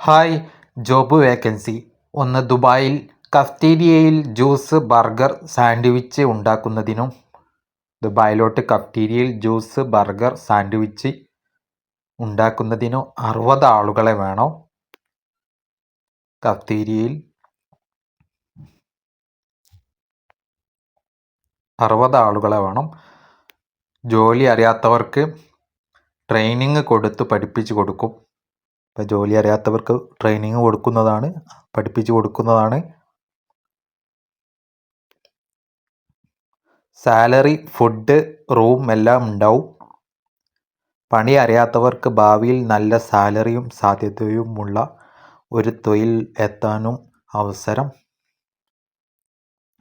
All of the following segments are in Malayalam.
Hi job vacancy. ഒന്ന് ദുബായിൽ കഫ്റ്റീരിയയിൽ ജ്യൂസ് ബർഗർ സാൻഡ്വിച്ച് ഉണ്ടാക്കുന്നതിനും. ദുബായിലോട്ട് കഫ്റ്റീരിയയിൽ ജ്യൂസ് ബർഗർ സാൻഡ്വിച്ച് ഉണ്ടാക്കുന്നതിനും അറുപത് ആളുകളെ വേണം? കഫ്റ്റീരിയയിൽ അറുപത് ആളുകളെ വേണം. ജോലി അറിയാത്തവർക്ക് ട്രെയിനിങ് കൊടുത്ത് പഠിപ്പിച്ചു കൊടുക്കും. ഇപ്പോൾ ജോലി അറിയാത്തവർക്ക് ട്രെയിനിങ് കൊടുക്കുന്നതാണ് പഠിപ്പിച്ച് കൊടുക്കുന്നതാണ്. സാലറി ഫുഡ് റൂം എല്ലാം ഉണ്ടാവും. പണി അറിയാത്തവർക്ക് ഭാവിയിൽ നല്ല സാലറിയും സാധ്യതയുമുള്ള ഒരു തൊഴിൽ എത്താനും അവസരം.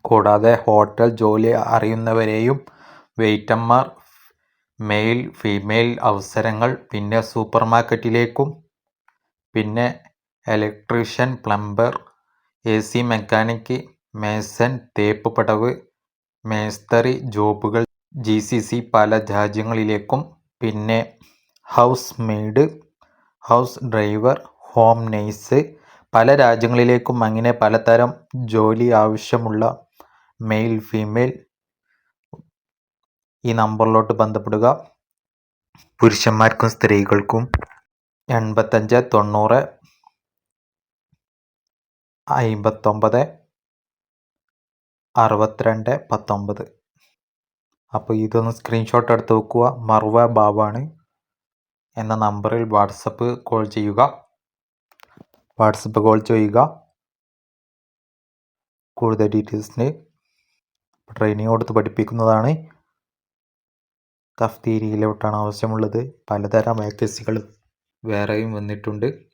കൂടാതെ ഹോട്ടൽ ജോലി അറിയുന്നവരെയും വെയിറ്റർമാർ മെയിൽ ഫീമെയിൽ അവസരങ്ങൾ പിന്നെ സൂപ്പർ മാർക്കറ്റിലേക്കും പിന്നെ electrician plumber A C mechanic mason തേപ്പ് പടവ് മേസ്തറി ജോബുകൾ ജി സി സി പല രാജ്യങ്ങളിലേക്കും. പിന്നെ house maid house driver home nurse പല രാജ്യങ്ങളിലേക്കും അങ്ങനെ പലതരം ജോലി ആവശ്യമുള്ള മെയിൽ ഫീമെയിൽ ഈ നമ്പറിലോട്ട് ബന്ധപ്പെടുക. പുരുഷന്മാർക്കും സ്ത്രീകൾക്കും എൺപത്തഞ്ച് തൊണ്ണൂറ് അമ്പത്തൊമ്പത് അറുപത്തിരണ്ട് പത്തൊമ്പത്. അപ്പോൾ ഇതൊന്ന് സ്ക്രീൻഷോട്ട് എടുത്ത് വെക്കുക. മറുവ ബാബാണ് എന്ന നമ്പറിൽ വാട്സപ്പ് കോൾ ചെയ്യുക. വാട്സപ്പ് കോൾ ചെയ്യുക. കൂടുതൽ ഡീറ്റെയിൽസിന് ട്രെയിനിങ് കൊടുത്ത് പഠിപ്പിക്കുന്നതാണ്. കഫ്തീരിയിലോട്ടാണ് ആവശ്യമുള്ളത്. പലതരം വേക്കൻസികൾ വേറെയും വന്നിട്ടുണ്ട്.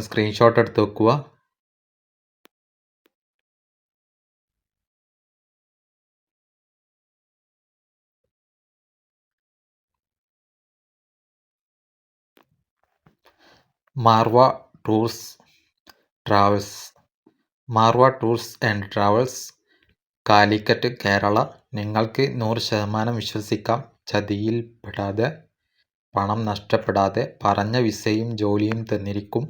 സ്ക്രീൻഷോട്ട് എടുത്ത് വെക്കുക Marwa tours travels. Marwa tours and travels Calicut Kerala. നിങ്ങൾക്ക് നൂറ് ശതമാനം വിശ്വസിക്കാം. ചതിയിൽ പെടാതെ പണം നഷ്ടപ്പെടാതെ പറഞ്ഞ വിസയും ജോലിയും തന്നിരിക്കും.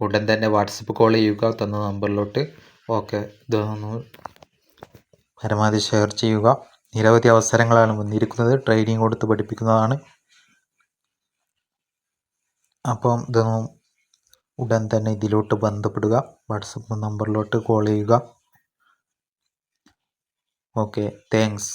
ഉടൻ തന്നെ വാട്സപ്പ് കോൾ ചെയ്യുക തന്ന നമ്പറിലോട്ട്. ഓക്കെ ഇതൊന്ന് പരമാവധി ഷെയർ ചെയ്യുക. നിരവധി അവസരങ്ങളാണ് വന്നിരിക്കുന്നത്. ട്രെയിനിങ് കൊടുത്ത് പഠിപ്പിക്കുന്നതാണ്. അപ്പം ഇതൊന്നും ഉടൻ തന്നെ ഇതിലോട്ട് ബന്ധപ്പെടുക. വാട്സപ്പ് നമ്പറിലോട്ട് കോൾ ചെയ്യുക. Okay thanks.